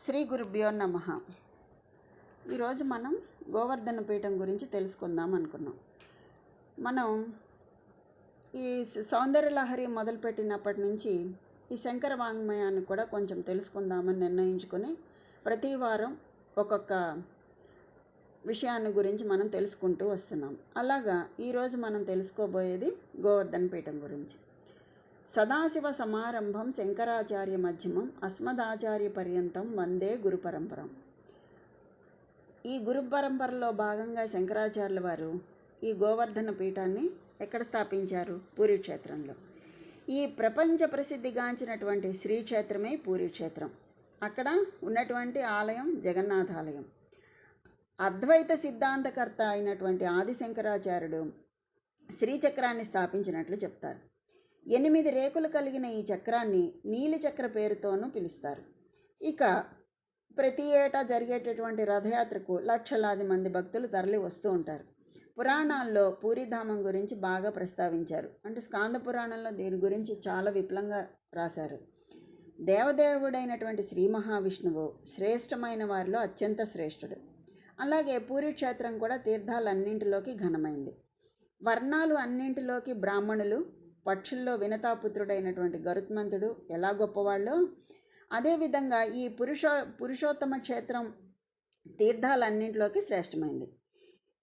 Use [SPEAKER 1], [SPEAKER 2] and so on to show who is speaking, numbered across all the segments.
[SPEAKER 1] శ్రీ గురుభ్యో నమ. ఈరోజు మనం గోవర్ధన పీఠం గురించి తెలుసుకుందాం అనుకున్నాం. మనం ఈ సౌందర్యలహరి సౌందర్య లహరి మొదలుపెట్టినప్పటి నుంచి ఈ శంకర వాంగ్మయాన్ని కూడా కొంచెం తెలుసుకుందామని నిర్ణయించుకొని ప్రతి వారం ఒక్కొక్క విషయాన్ని గురించి మనం తెలుసుకుంటూ వస్తున్నాం. అలాగా ఈరోజు మనం తెలుసుకోబోయేది గోవర్ధన పీఠం గురించి. సదాశివ సమారంభం శంకరాచార్య మధ్యమం అస్మదాచార్య పర్యంతం వందే గురు పరంపరం. ఈ గురు పరంపరలో భాగంగా శంకరాచార్యుల వారు ఈ గోవర్ధన పీఠాన్ని ఎక్కడ స్థాపించారు? పూరి క్షేత్రంలో ఈ ప్రపంచ ప్రసిద్ధిగాంచినటువంటి శ్రీక్షేత్రమే పూరి క్షేత్రం అక్కడ ఉన్నటువంటి ఆలయం జగన్నాథాలయం. అద్వైత సిద్ధాంతకర్త అయినటువంటి ఆదిశంకరాచార్యుడు శ్రీచక్రాన్ని స్థాపించినట్లు చెప్తారు. ఎనిమిది రేకులు కలిగిన ఈ చక్రాన్ని నీలి చక్ర పేరుతోనూ పిలుస్తారు. ఇక ప్రతి ఏటా జరిగేటటువంటి రథయాత్రకు లక్షలాది మంది భక్తులు తరలి వస్తూ ఉంటారు. పురాణాల్లో పూరిధామం గురించి బాగా ప్రస్తావించారు. అంటే స్కాంద పురాణంలో దీని గురించి చాలా విపులంగా రాశారు. దేవదేవుడైనటువంటి శ్రీ మహావిష్ణువు శ్రేష్టమైన వారిలో అత్యంత శ్రేష్ఠుడు. అలాగే పూరి క్షేత్రం కూడా తీర్థాలన్నింటిలోకి ఘనమైంది. వర్ణాలు అన్నింటిలోకి బ్రాహ్మణులు పక్షుల్లో వినతాపుత్రుడైనటువంటి గరుత్మంతుడు ఎలా గొప్పవాళ్ళో అదేవిధంగా ఈ పురుషో పురుషోత్తమ క్షేత్రం తీర్థాలన్నింటిలోకి శ్రేష్టమైంది.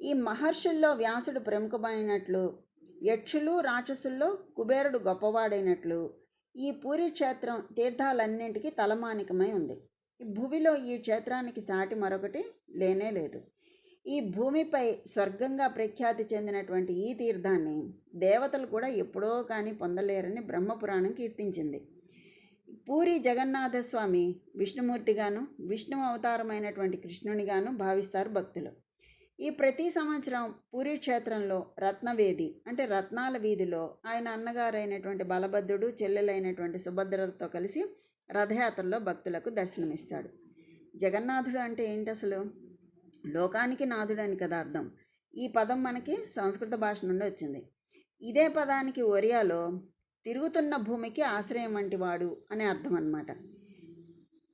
[SPEAKER 1] ఈ మహర్షుల్లో వ్యాసుడు ప్రముఖమైనట్లు యక్షులు రాక్షసుల్లో కుబేరుడు గొప్పవాడైనట్లు ఈ పూరి క్షేత్రం తీర్థాలన్నింటికీ తలమానికమై ఉంది. భూమిలో ఈ క్షేత్రానికి సాటి మరొకటి లేనే లేదు. ఈ భూమిపై స్వర్గంగా ప్రఖ్యాతి చెందినటువంటి ఈ తీర్థాన్ని దేవతలు కూడా ఎప్పుడో కానీ పొందలేరని బ్రహ్మపురాణం కీర్తించింది. పూరి జగన్నాథ స్వామి విష్ణుమూర్తిగాను విష్ణు అవతారమైనటువంటి కృష్ణునిగాను భావిస్తారు భక్తులు. ఈ ప్రతి సంవత్సరం పూరి క్షేత్రంలో రత్నవేది అంటే రత్నాల వీధిలో ఆయన అన్నగారైనటువంటి బలభద్రుడు చెల్లెలైనటువంటి సుభద్రలతో కలిసి రథయాత్రలో భక్తులకు దర్శనమిస్తాడు. జగన్నాథుడు అంటే ఏంటి అసలు? లోకానికి నాథుడు కదా అర్థం. ఈ పదం మనకి సంస్కృత భాష నుండి వచ్చింది. ఇదే పదానికి ఒరియాలో తిరుగుతున్న భూమికి ఆశ్రయం వంటి వాడు అనే అర్థం అన్నమాట.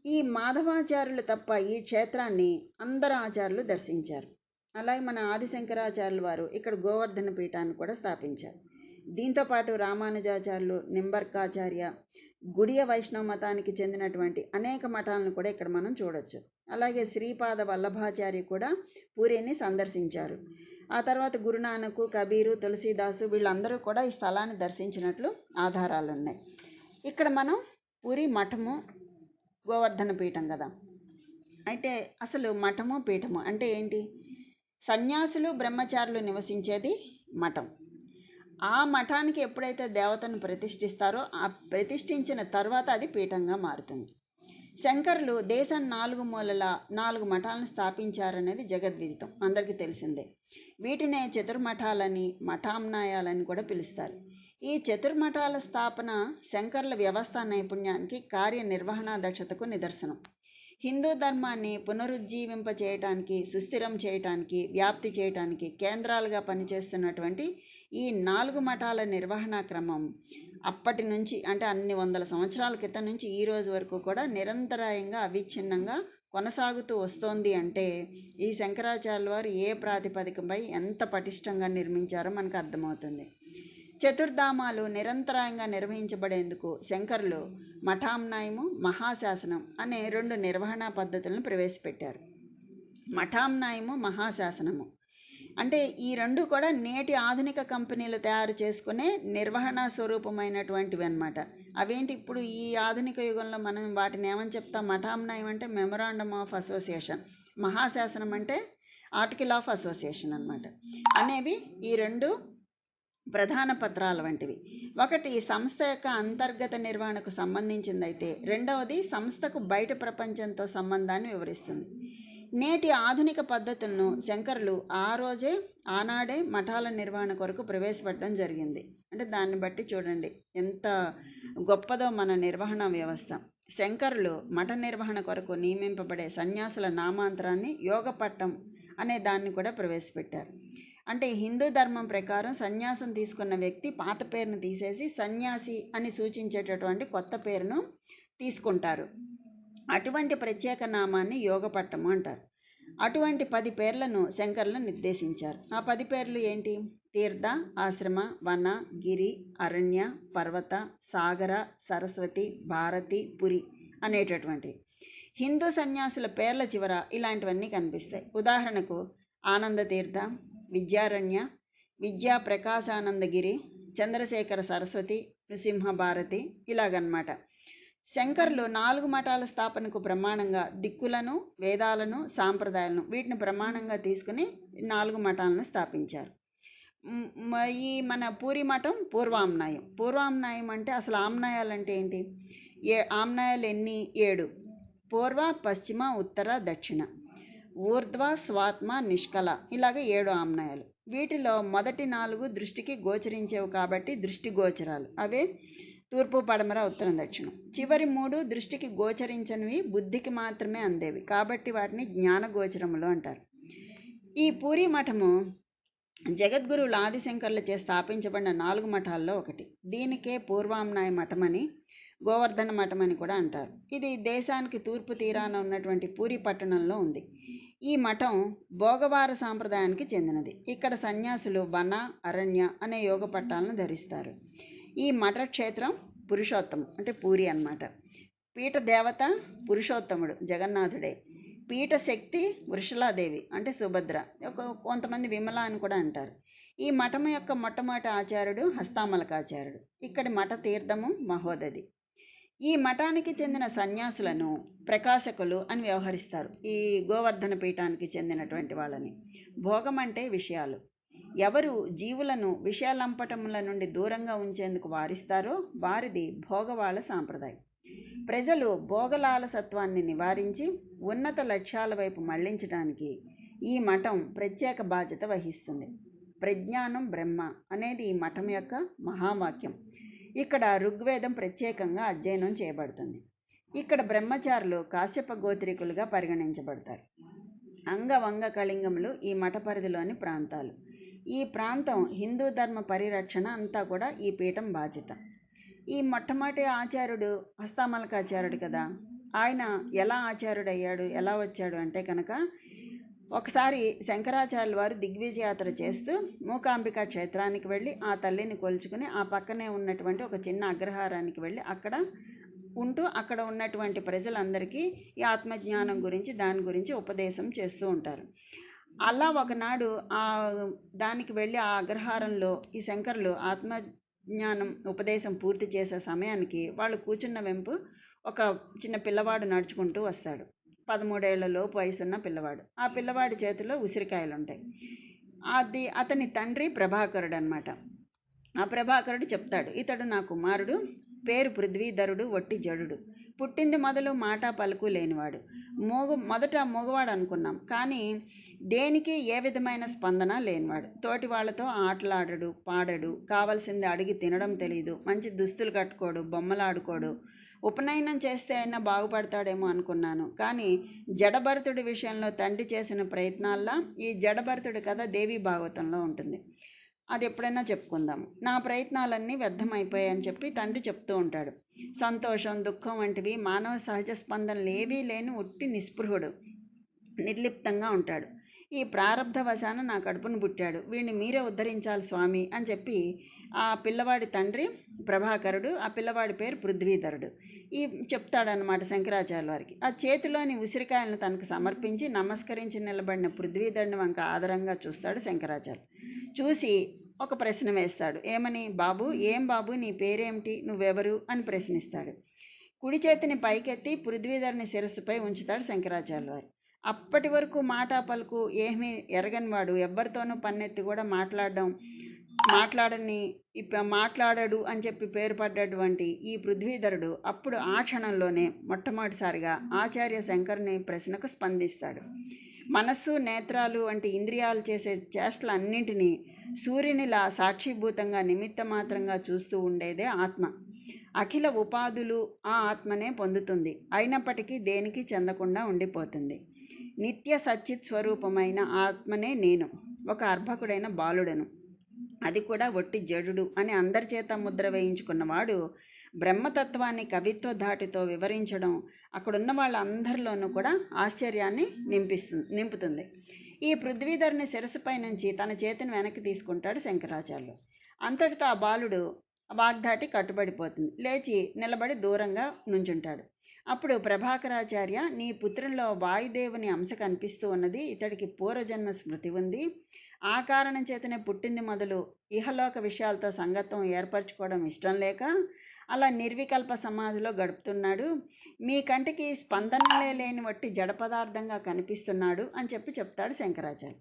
[SPEAKER 1] ఈ మాధవాచార్యులు తప్ప ఈ క్షేత్రాన్ని అందరు ఆచార్యులు దర్శించారు. అలాగే మన ఆదిశంకరాచార్యుల వారు ఇక్కడ గోవర్ధన పీఠాన్ని కూడా స్థాపించారు. దీంతో పాటు రామానుజాచార్యులు నింబర్కాచార్య గుడియ వైష్ణవ మతానికి చెందినటువంటి అనేక మఠాలను కూడా ఇక్కడ మనం చూడొచ్చు. అలాగే శ్రీపాద వల్లభాచార్య కూడా పూరిని సందర్శించారు. ఆ తర్వాత గురునానకు కబీరు తులసీదాసు వీళ్ళందరూ కూడా ఈ స్థలాన్ని దర్శించినట్లు ఆధారాలు ఉన్నాయి ఇక్కడ మనం పూరి మఠము గోవర్ధన పీఠం కదా. అయితే అసలు మఠము పీఠము అంటే ఏంటి? సన్యాసులు బ్రహ్మచారులు నివసించేది మఠం. ఆ మఠానికి ఎప్పుడైతే దేవతను ప్రతిష్ఠిస్తారో ఆ ప్రతిష్ఠించిన తర్వాత అది పీఠంగా మారుతుంది. శంకరులు దేశం నాలుగు మూలల నాలుగు మఠాలను స్థాపించారనేది జగద్విదితం. అందరికీ తెలిసిందే. వీటినే చతుర్మఠాలని మఠామ్నాయాలని కూడా పిలుస్తారు. ఈ చతుర్మఠాల స్థాపన శంకర్ల వ్యవస్థ నైపుణ్యానికి కార్యనిర్వహణ దక్షతకు నిదర్శనం. హిందూ ధర్మాన్ని పునరుజ్జీవింప చేయటానికి సుస్థిరం చేయటానికి వ్యాప్తి చేయటానికి కేంద్రాలుగా పనిచేస్తున్నటువంటి ఈ నాలుగు మఠాల నిర్వహణ క్రమం అప్పటి నుంచి అంటే అన్ని వందల సంవత్సరాల క్రితం నుంచి ఈ రోజు వరకు కూడా నిరంతరాయంగా అవిచ్ఛిన్నంగా కొనసాగుతూ వస్తోంది అంటే ఈ శంకరాచార్యుల వారు ఏ ప్రాతిపదికపై ఎంత పటిష్టంగా నిర్మించారో మనకు అర్థమవుతుంది. చతుర్ధామాలు నిరంతరాయంగా నిర్వహించబడేందుకు శంకరులు మఠామ్నాయము మహాశాసనం అనే రెండు నిర్వహణ పద్ధతులను ప్రవేశపెట్టారు. మఠామ్నాయము మహాశాసనము అంటే ఈ రెండు కూడా నేటి ఆధునిక కంపెనీలు తయారు చేసుకునే నిర్వహణ స్వరూపమైనటువంటివి అనమాట అవేంటి ఇప్పుడు ఈ ఆధునిక యుగంలో మనం వాటిని ఏమని చెప్తాం? మఠామ్నాయం అంటే మెమొరాండమ్ ఆఫ్ అసోసియేషన్ మహాశాసనం అంటే ఆర్టికల్ ఆఫ్ అసోసియేషన్ అనమాట అనేవి ఈ రెండు ప్రధాన పత్రాలు వంటివి. ఒకటి సంస్థ యొక్క అంతర్గత నిర్వహణకు సంబంధించిందైతే రెండవది సంస్థకు బయట ప్రపంచంతో సంబంధాన్ని వివరిస్తుంది. నేటి ఆధునిక పద్ధతులను శంకరులు ఆ రోజే ఆనాడే మఠాల నిర్వహణ కొరకు ప్రవేశపెట్టడం జరిగింది. అంటే దాన్ని బట్టి చూడండి ఎంత గొప్పదో మన నిర్వహణ వ్యవస్థ. శంకరులు మఠ నిర్వహణ కొరకు నియమింపబడే సన్యాసుల నామాంతరాన్ని యోగపట్టం అనే దాన్ని కూడా ప్రవేశపెట్టారు. అంటే హిందూ ధర్మం ప్రకారం సన్యాసం తీసుకున్న వ్యక్తి పాత పేరును తీసేసి సన్యాసి అని సూచించేటటువంటి కొత్త పేరును తీసుకుంటారు. అటువంటి ప్రత్యేక నామాన్ని యోగపట్టము అంటారు. అటువంటి పది పేర్లను శంకర్లు నిర్దేశించారు. ఆ పది పేర్లు ఏంటి? తీర్థ ఆశ్రమ వన గిరి అరణ్య పర్వత సాగర సరస్వతి భారతి పురి అనేటటువంటివి. హిందూ సన్యాసుల పేర్ల చివర ఇలాంటివన్నీ కనిపిస్తాయి. ఉదాహరణకు ఆనంద తీర్థ విద్యారణ్య విద్యా ప్రకాశానందగిరి చంద్రశేఖర సరస్వతి నృసింహ భారతి ఇలాగనమాట. శంకర్లు నాలుగు మఠాల స్థాపనకు ప్రమాణంగా దిక్కులను వేదాలను సాంప్రదాయాలను వీటిని ప్రమాణంగా తీసుకుని నాలుగు మఠాలను స్థాపించారు. ఈ మన పూరి మఠం పూర్వామ్నాయం. పూర్వామ్నాయం అంటే అసలు ఆమ్నాయాలు అంటే ఏంటి? ఏ ఆమ్నాయాలు ఎన్ని? ఏడు. పూర్వ పశ్చిమ ఉత్తర దక్షిణ. ఊర్ధ్వ స్వాత్మ నిష్కల ఇలాగ ఏడు ఆమ్నాయాలు. వీటిలో మొదటి నాలుగు దృష్టికి గోచరించేవి కాబట్టి దృష్టి గోచరాలు. అవే తూర్పు పడమర ఉత్తరం దక్షిణం. చివరి మూడు దృష్టికి గోచరించనివి బుద్ధికి మాత్రమే అందేవి కాబట్టి వాటిని జ్ఞాన గోచరములు అంటారు. ఈ పూరి మఠము జగద్గురువులు ఆదిశంకర్లచే స్థాపించబడిన నాలుగు మఠాల్లో ఒకటి. దీనికే పూర్వామ్నాయ మఠమని గోవర్ధన మఠం అని కూడా అంటారు. ఇది దేశానికి తూర్పు తీరాన ఉన్నటువంటి పూరి పట్టణంలో ఉంది. ఈ మఠం భోగవార సాంప్రదాయానికి చెందినది. ఇక్కడ సన్యాసులు వన అరణ్య అనే యోగ పట్టాలను ధరిస్తారు. ఈ మఠ క్షేత్రం పురుషోత్తమం అంటే పూరి అన్నమాట. పీఠ దేవత పురుషోత్తముడు జగన్నాథుడే. పీఠ శక్తి వృషలాదేవి అంటే సుభద్ర. ఒక కొంతమంది విమల అని కూడా అంటారు. ఈ మఠం యొక్క మొట్టమొదటి ఆచార్యుడు హస్తామలకాచార్యుడు. ఇక్కడి మఠ తీర్థము మహోదది. ఈ మఠానికి చెందిన సన్యాసులను ప్రకాశకులు అని వ్యవహరిస్తారు. ఈ గోవర్ధన పీఠానికి చెందినటువంటి వాళ్ళని. భోగం అంటే విషయాలు. ఎవరు జీవులను విషయాలంపటముల నుండి దూరంగా ఉంచేందుకు వారిస్తారో వారిది భోగవాళ్ళ సాంప్రదాయం. ప్రజలు భోగలాలసత్వాన్ని నివారించి ఉన్నత లక్ష్యాల వైపు మళ్ళించడానికి ఈ మఠం ప్రత్యేక బాధ్యత వహిస్తుంది. ప్రజ్ఞానం బ్రహ్మ అనేది ఈ మఠం యొక్క మహావాక్యం. ఇక్కడ ఋగ్వేదం ప్రత్యేకంగా అధ్యయనం చేయబడుతుంది. ఇక్కడ బ్రహ్మచారులు కాశ్యప గోత్రికులుగా పరిగణించబడతారు. అంగవంగ కళింగములు ఈ మఠ పరిధిలోని ప్రాంతాలు. ఈ ప్రాంతం హిందూ ధర్మ పరిరక్షణ అంతా కూడా ఈ పీఠం బాధ్యత. ఈ మొట్టమొదటి ఆచార్యుడు హస్తామలకాచార్యుడు కదా? ఆయన ఎలా ఆచార్యుడు అయ్యాడు ఎలా వచ్చాడు అంటే కనుక ఒకసారి శంకరాచార్యుల వారు దిగ్విజయాత్ర చేస్తూ మూకాంబిక క్షేత్రానికి వెళ్ళి ఆ తల్లిని కొలుచుకుని ఆ పక్కనే ఉన్నటువంటి ఒక చిన్న అగ్రహారానికి వెళ్ళి అక్కడ ఉంటూ అక్కడ ఉన్నటువంటి ప్రజలందరికీ ఈ ఆత్మజ్ఞానం గురించి దాని గురించి ఉపదేశం చేస్తూ ఉంటారు. అలా ఒకనాడు ఆ దానికి వెళ్ళి ఆ అగ్రహారంలో ఈ శంకరులు ఆత్మజ్ఞానం ఉపదేశం పూర్తి చేసే సమయానికి వాళ్ళు కూర్చున్న వెంపు ఒక చిన్న పిల్లవాడు నడుచుకుంటూ వస్తాడు. పదమూడేళ్ళలోపు వయసున్న పిల్లవాడు. ఆ పిల్లవాడి చేతిలో ఉసిరికాయలు ఉంటాయి అది అతని తండ్రి ప్రభాకరుడు అనమాట ఆ ప్రభాకరుడు చెప్తాడు ఇతడు నా కుమారుడు పేరు పృథ్వీధరుడు వట్టి జడుడు. పుట్టింది మొదలు మాట పలుకు లేనివాడు. మోగ మొదట మగవాడు అనుకున్నాం కానీ దేనికి ఏ విధమైన స్పందన లేనివాడు. తోటి వాళ్ళతో ఆటలాడడు పాడడు. కావలసింది అడిగి తినడం తెలియదు మంచి దుస్తులు కట్టుకోడు బొమ్మలాడుకోడు. ఉపనయనం చేస్తే అయినా బాగుపడతాడేమో అనుకున్నాను. కానీ జడభరతుడి విషయంలో తండ్రి చేసిన ప్రయత్నాల్లో ఈ జడభరతుడి కథ దేవి భాగవతంలో ఉంటుంది. అది ఎప్పుడైనా చెప్పుకుందాం. నా ప్రయత్నాలన్నీ వ్యర్థమైపోయాయని చెప్పి తండ్రి చెప్తూ ఉంటాడు. సంతోషం దుఃఖం వంటివి మానవ సహజ స్పందనలు ఏవీ లేని ఉట్టి నిస్పృహుడు నిర్లిప్తంగా ఉంటాడు. ఈ ప్రారంధవశాన నా కడుపును పుట్టాడు. వీడిని మీరే ఉద్ధరించాలి స్వామి అని చెప్పి ఆ పిల్లవాడి తండ్రి ప్రభాకరుడు ఆ పిల్లవాడి పేరు పృథ్వీధరుడు. ఈ చెప్తాడనమాట శంకరాచార్య వారికి. ఆ చేతిలోని ఉసిరికాయలను తనకు సమర్పించి నమస్కరించి నిలబడిన పృథ్వీధరుని వంక ఆదరంగా చూస్తాడు శంకరాచార్య. చూసి ఒక ప్రశ్న వేస్తాడు. ఏమని? బాబు ఏం బాబు? నీ పేరేమిటి? నువ్వెవరు? అని ప్రశ్నిస్తాడు. కుడి చేతిని పైకెత్తి పృథ్వీధరుని శిరస్సుపై ఉంచుతాడు శంకరాచార్య వారు. అప్పటి వరకు మాట పలుకు ఏమీ ఎరగని వాడు. ఎవ్వరితోనూ పన్నెత్తి కూడా మాట్లాడడం మాట్లాడని ఇప్ప మాట్లాడడు అని చెప్పి పేరు పడ్డటువంటి ఈ పృథ్వీధరుడు అప్పుడు ఆ క్షణంలోనే మొట్టమొదటిసారిగా ఆచార్య శంకరుని ప్రశ్నకు స్పందిస్తాడు. మనస్సు నేత్రాలు వంటి ఇంద్రియాలు చేసే చేష్టలన్నింటినీ సూర్యునిలా సాక్షిభూతంగా నిమిత్త మాత్రంగా చూస్తూ ఉండేదే ఆత్మ. అఖిల ఉపాధులు ఆ ఆత్మనే పొందుతుంది. అయినప్పటికీ దేనికి చెందకుండా ఉండిపోతుంది. నిత్య సచ్చిత్ స్వరూపమైన ఆత్మనే నేను. ఒక అర్భకుడైన బాలుడను. అది కూడా ఒట్టి జడుడు అని అందరి చేత ముద్ర వేయించుకున్నవాడు బ్రహ్మతత్వాన్ని కవిత్వ ధాటితో వివరించడం అక్కడున్న వాళ్ళందరిలోనూ కూడా ఆశ్చర్యాన్ని నింపిస్తుంది నింపుతుంది. ఈ పృథ్వీధరుని శిరస్సుపై నుంచి తన చేతిని వెనక్కి తీసుకుంటాడు శంకరాచార్యులు. అంతటితో ఆ బాలుడు వాగ్దాటి కట్టుబడిపోతుంది. లేచి నిలబడి దూరంగా నుంచుంటాడు. అప్పుడు ప్రభాకరాచార్య నీ పుత్రుల్లో వాయుదేవుని అంశ కనిపిస్తూ ఉన్నది ఇతడికి పూర్వజన్మ స్మృతి ఉంది. ఆ కారణం చేతనే పుట్టింది మొదలు. ఇహలోక విషయాలతో సంగత్వం ఏర్పరచుకోవడం ఇష్టం లేక అలా నిర్వికల్ప సమాధిలో గడుపుతున్నాడు. మీ కంటికి స్పందనలే లేని వట్టి జడ పదార్థంగా కనిపిస్తున్నాడు అని చెప్పి చెప్తాడు శంకరాచార్య.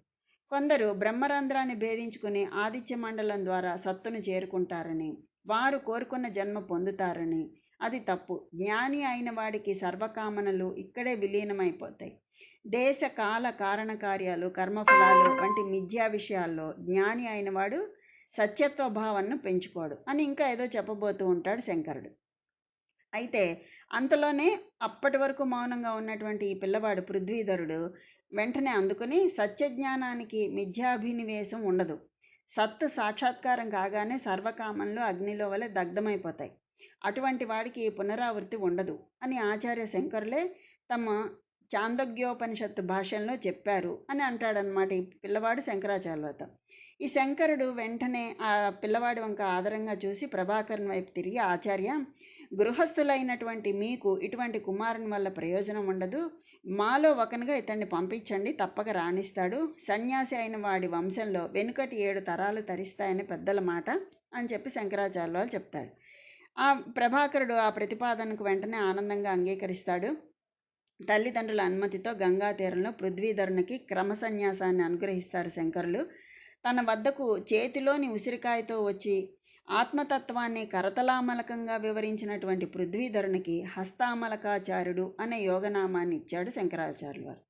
[SPEAKER 1] కొందరు బ్రహ్మరంధ్రాన్ని భేదించుకుని ఆదిత్య మండలం ద్వారా సత్తును చేరుకుంటారని వారు కోరుకున్న జన్మ పొందుతారని అది తప్పు. జ్ఞాని అయిన వాడికి సర్వకామనలు ఇక్కడే విలీనమైపోతాయి. దేశ కాల కారణ కార్యాలు కర్మఫలాలు వంటి మిథ్యా విషయాల్లో జ్ఞాని అయినవాడు సత్యత్వ భావనను పెంచుకోడు అని ఇంకా ఏదో చెప్పబోతూ ఉంటాడు శంకరుడు. అయితే అంతలోనే అప్పటి వరకు మౌనంగా ఉన్నటువంటి ఈ పిల్లవాడు పృథ్వీధరుడు వెంటనే అందుకుని సత్యజ్ఞానానికి మిథ్యాభినివేశం ఉండదు. సత్తు సాక్షాత్కారం కాగానే సర్వకామంలో అగ్నిలో వలె దగ్ధమైపోతాయి. అటువంటి వాడికి పునరావృత్తి ఉండదు అని ఆచార్య శంకరులే తమ చాందోగ్యోపనిషత్తు భాషల్లో చెప్పారు అని అంటాడనమాట ఈ పిల్లవాడు శంకరాచార్యులతో ఈ శంకరుడు వెంటనే ఆ పిల్లవాడి వంక ఆదరంగా చూసి ప్రభాకరన్ వైపు తిరిగి ఆచార్య గృహస్థులైనటువంటి మీకు ఇటువంటి కుమారుని వల్ల ప్రయోజనం ఉండదు. మాలో ఒకనుగా ఇతన్ని పంపించండి తప్పక రాణిస్తాడు. సన్యాసి అయిన వాడి వంశంలో వెనుకటి ఏడు తరాలు తరిస్తాయని పెద్దల మాట అని చెప్పి శంకరాచార్య చెప్తాడు ఆ ప్రభాకరుడు ఆ ప్రతిపాదనకు వెంటనే ఆనందంగా అంగీకరిస్తాడు. తల్లిదండ్రుల అనుమతితో గంగా తీరంలో పృథ్వీధరునికి క్రమ సన్యాసాన్ని అనుగ్రహిస్తారు శంకరులు. తన వద్దకు చేతిలోని ఉసిరికాయతో వచ్చి ఆత్మతత్వాన్ని కరతలామలకంగా వివరించినటువంటి పృథ్వీధరునికి హస్తామలకాచార్యుడు అనే యోగనామాన్ని ఇచ్చాడు శంకరాచార్యులు వారు.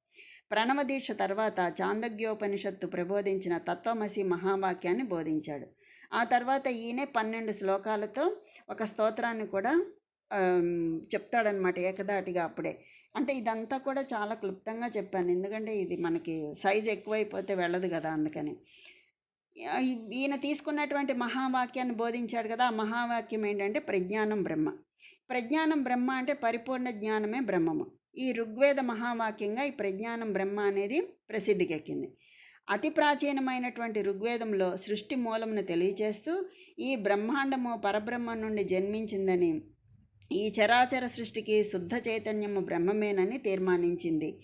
[SPEAKER 1] ప్రణవ దీక్ష తర్వాత చాందగ్యోపనిషత్తు ప్రబోధించిన తత్వమసి మహావాక్యాన్ని బోధించాడు. ఆ తర్వాత ఈయనే పన్నెండు శ్లోకాలతో ఒక స్తోత్రాన్ని కూడా చెప్తాడనమాట ఏకదాటిగా అప్పుడే. అంటే ఇదంతా కూడా చాలా క్లుప్తంగా చెప్పాను. ఎందుకంటే ఇది మనకి సైజ్ ఎక్కువైపోతే వెళ్ళదు కదా అందుకని. ఈయన తీసుకున్నటువంటి మహావాక్యాన్ని బోధించాడు కదా ఆ మహావాక్యం ఏంటంటే ప్రజ్ఞానం బ్రహ్మ. ప్రజ్ఞానం బ్రహ్మ అంటే పరిపూర్ణ జ్ఞానమే బ్రహ్మము. ఈ ఋగ్వేద మహావాక్యంగా ఈ ప్రజ్ఞానం బ్రహ్మ అనేది ప్రసిద్ధికెక్కింది. అతి ప్రాచీనమైనటువంటి ఋగ్వేదంలో సృష్టి మూలమును తెలియచేస్తూ ఈ బ్రహ్మాండము పరబ్రహ్మ నుండి జన్మించిందని ఈ చరాచర సృష్టికి శుద్ధ చైతన్యము బ్రహ్మమేనని తీర్మానించింది.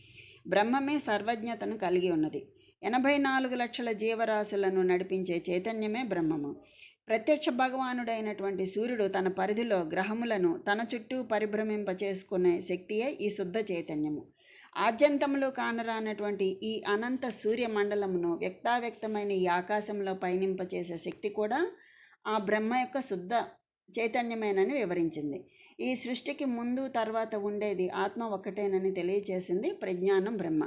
[SPEAKER 1] బ్రహ్మమే సర్వజ్ఞతను కలిగి ఉన్నది. ఎనభై నాలుగు లక్షల జీవరాశులను నడిపించే చైతన్యమే బ్రహ్మము. ప్రత్యక్ష భగవానుడైనటువంటి సూర్యుడు తన పరిధిలో గ్రహములను తన చుట్టూ పరిభ్రమింప చేసుకునే శక్తియే ఈ శుద్ధ చైతన్యము. ఆద్యంతములు కానరానటువంటి ఈ అనంత సూర్యమండలమును వ్యక్తావ్యక్తమైన ఈ ఆకాశంలో పయనింపచేసే శక్తి కూడా ఆ బ్రహ్మ యొక్క శుద్ధ చైతన్యమేనని వివరించింది. ఈ సృష్టికి ముందు తర్వాత ఉండేది ఆత్మ ఒక్కటేనని తెలియచేసింది ప్రజ్ఞానం బ్రహ్మ.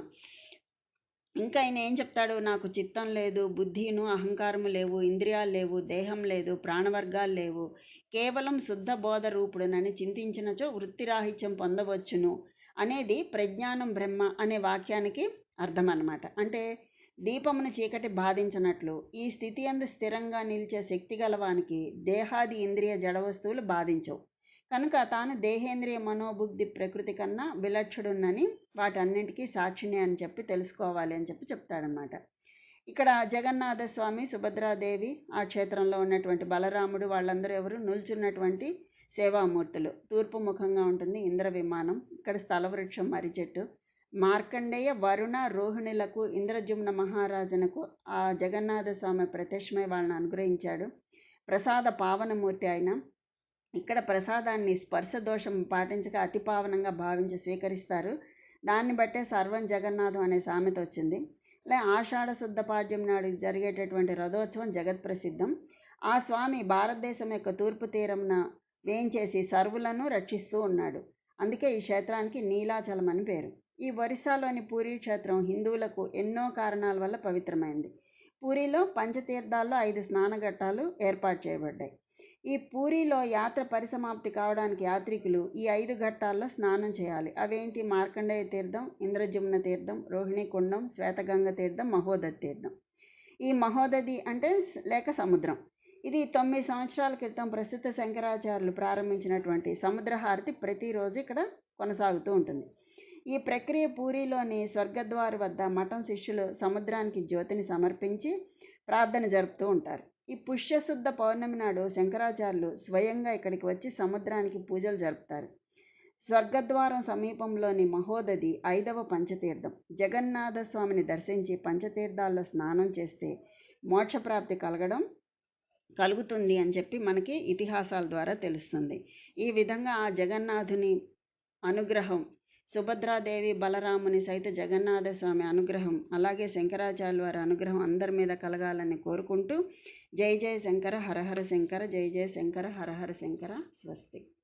[SPEAKER 1] ఇంకా ఆయన ఏం చెప్తాడు? నాకు చిత్తం లేదు బుద్ధిను అహంకారము లేవు ఇంద్రియాలు లేవు దేహం లేదు ప్రాణవర్గాలు లేవు. కేవలం శుద్ధ బోధ రూపుడునని చింతించినచో వృత్తిరాహిత్యం పొందవచ్చును. అనేది ప్రజ్ఞానం బ్రహ్మ అనే వాక్యానికి అర్థం అన్నమాట అంటే దీపమును చీకటి బాధించినట్లు ఈ స్థితి అందు స్థిరంగా నిలిచే శక్తి గలవానికి దేహాది ఇంద్రియ జడ వస్తువులు బాధించవు. కనుక తాను దేహేంద్రియ మనోబుద్ధి ప్రకృతి కన్నా విలక్షుడున్నని వాటన్నింటికీ సాక్షిని అని చెప్పి తెలుసుకోవాలి అని చెప్పి చెప్తాడనమాట ఇక్కడ జగన్నాథ స్వామి సుభద్రాదేవి ఆ క్షేత్రంలో ఉన్నటువంటి బలరాముడు వాళ్ళందరూ ఎవరు? నిల్చున్నటువంటి సేవామూర్తులు. తూర్పు ముఖంగా ఉంటుంది ఇంద్ర విమానం ఇక్కడ స్థలవృక్షం మర్రి చెట్టు. మార్కండేయ వరుణ రోహిణులకు ఇంద్రజుమ్న మహారాజునకు ఆ జగన్నాథ స్వామి ప్రత్యక్షమై వాళ్ళని అనుగ్రహించాడు. ప్రసాద పావనమూర్తి ఆయన. ఇక్కడ ప్రసాదాన్ని స్పర్శ దోషం పాటించక అతి పావనంగా భావించి స్వీకరిస్తారు. దాన్ని బట్టే సర్వం జగన్నాథం అనే సామెత వచ్చింది. లే ఆషాఢ శుద్ధ పాడ్యం నాడు జరిగేటటువంటి రథోత్సవం జగత్ ప్రసిద్ధం ఆ స్వామి భారతదేశం యొక్క తూర్పు తీరంన వేయించేసి సర్వులను రక్షిస్తూ ఉన్నాడు. అందుకే ఈ క్షేత్రానికి నీలాచలం అని పేరు. ఈ ఒరిస్సాలోని పూరీ క్షేత్రం హిందువులకు ఎన్నో కారణాల వల్ల పవిత్రమైంది. పూరిలో పంచతీర్థాల్లో ఐదు స్నానఘట్టాలు ఏర్పాటు చేయబడ్డాయి. ఈ పూరిలో యాత్ర పరిసమాప్తి కావడానికి యాత్రికులు ఈ ఐదు ఘట్టాల్లో స్నానం చేయాలి. అవేంటి? మార్కండేయ తీర్థం ఇంద్రజమున తీర్థం రోహిణి కుండం శ్వేతగంగ తీర్థం మహోదధి తీర్థం. ఈ మహోదధి అంటే లేక సముద్రం. ఇది తొమ్మిది సంవత్సరాల క్రితం ప్రస్తుత శంకరాచార్యులు ప్రారంభించినటువంటి సముద్రహారతి ప్రతిరోజు ఇక్కడ కొనసాగుతూ ఉంటుంది. ఈ ప్రక్రియ పూరిలోని స్వర్గద్వార వద్ద మఠం శిష్యులు సముద్రానికి జ్యోతిని సమర్పించి ప్రార్థన జరుపుతూ ఉంటారు. ఈ పుష్యశుద్ధ పౌర్ణమి నాడు శంకరాచార్యులు స్వయంగా ఇక్కడికి వచ్చి సముద్రానికి పూజలు జరుపుతారు. స్వర్గద్వారం సమీపంలోని మహోదది ఐదవ పంచతీర్థం. జగన్నాథ స్వామిని దర్శించి పంచతీర్థాల్లో స్నానం చేస్తే మోక్షప్రాప్తి కలగడం కలుగుతుంది అని చెప్పి మనకి ఇతిహాసాల ద్వారా తెలుస్తుంది. ఈ విధంగా ఆ జగన్నాథుని అనుగ్రహం సుభద్రాదేవి బలరాముని సైత జగన్నాథ స్వామి అనుగ్రహం అలాగే శంకరాచార్య వారి అనుగ్రహం అందరి మీద కలగాలని కోరుకుంటూ జై జయ శంకర హరహర శంకర జై జయ శంకర హరహర శంకర స్వస్తి.